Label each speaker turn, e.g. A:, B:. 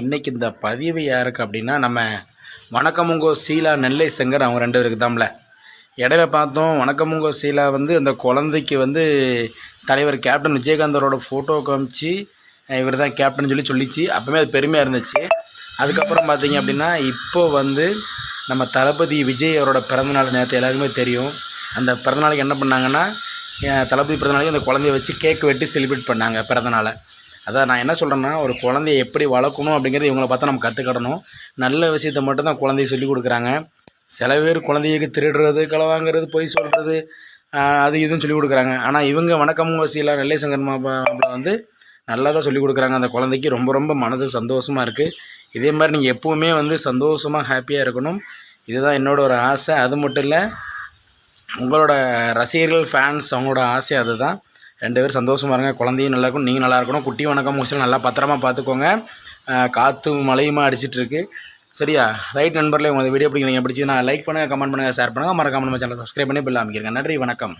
A: இன்றைக்கி இந்த பதிவு யாருக்கு அப்படின்னா நம்ம வணக்கமுங்கோ சீலா நெல்லை செங்கர் அவங்க ரெண்டு பேருக்கு தான்ல இடையில பார்த்தோம் வணக்கமுங்கோ சீலா வந்து அந்த குழந்தைக்கு வந்து தலைவர் கேப்டன் விஜயகாந்தரோட ஃபோட்டோ காமிச்சு இவர் தான் கேப்டன் சொல்லி சொல்லிச்சு. அப்போவுமே அது பெருமையாக இருந்துச்சு. அதுக்கப்புறம் பார்த்தீங்க அப்படின்னா இப்போ வந்து நம்ம தளபதி விஜய் அவரோட பிறந்தநாள் நேரத்தை எல்லாருக்குமே தெரியும். அந்த பிறந்தநாளுக்கு என்ன பண்ணாங்கன்னா என் தளபதி பிறந்தநாளைக்கு அந்த குழந்தைய வச்சு கேக் வெட்டி செலிப்ரேட் பண்ணாங்க பிறந்தநாளை அதான் நான் என்ன சொல்கிறேன்னா ஒரு குழந்தைய எப்படி வளர்க்கணும் அப்படிங்கிறது இவங்கள பார்த்தா நம்ம கற்றுக்கிடணும் நல்ல விஷயத்த மட்டும் தான் குழந்தைய சொல்லி கொடுக்குறாங்க. சில பேர் குழந்தைக்கு திருடுறது களவாங்கிறது பொய் சொல்கிறது அது இதுன்னு சொல்லி கொடுக்குறாங்க. ஆனால் இவங்க வணக்கம் வசியில் நெல்லை சங்கர் மாப்பிள்ள வந்து நல்லா தான் சொல்லி கொடுக்குறாங்க. அந்த குழந்தைக்கு ரொம்ப ரொம்ப மனதுக்கு சந்தோஷமாக இருக்குது இதே மாதிரி நீங்கள் எப்போவுமே வந்து சந்தோஷமாக ஹாப்பியாக இருக்கணும். இதுதான் என்னோடய ஒரு ஆசை. அது மட்டும் இல்லை உங்களோட ரசிகர்கள் ஃபேன்ஸ் அவங்களோட ஆசை அதுதான். ரெண்டு பேரும் சந்தோஷமாக இருங்க. குழந்தையும் நல்லா இருக்கணும் நீங்கள் நல்லா இருக்கணும். குட்டி வணக்கம் முடிச்சு நல்லா பத்திரமா பார்த்துக்கோங்க காற்றும் மழையுமா அடிச்சிட்ருக்கு சரியா? ரைட் நண்பர்களே உங்கள் வீடியோ பிடிக்கிறீங்க பிடிச்சி நான் லைக் பண்ணுங்கள் கமெண்ட் பண்ணுங்கள் ஷேர் பண்ணுங்கள் மறக்காம நம்ம சேனல் சப்ஸ்கிரைப் பண்ணி பில் அமைக்கிறேன் நன்றி வணக்கம்.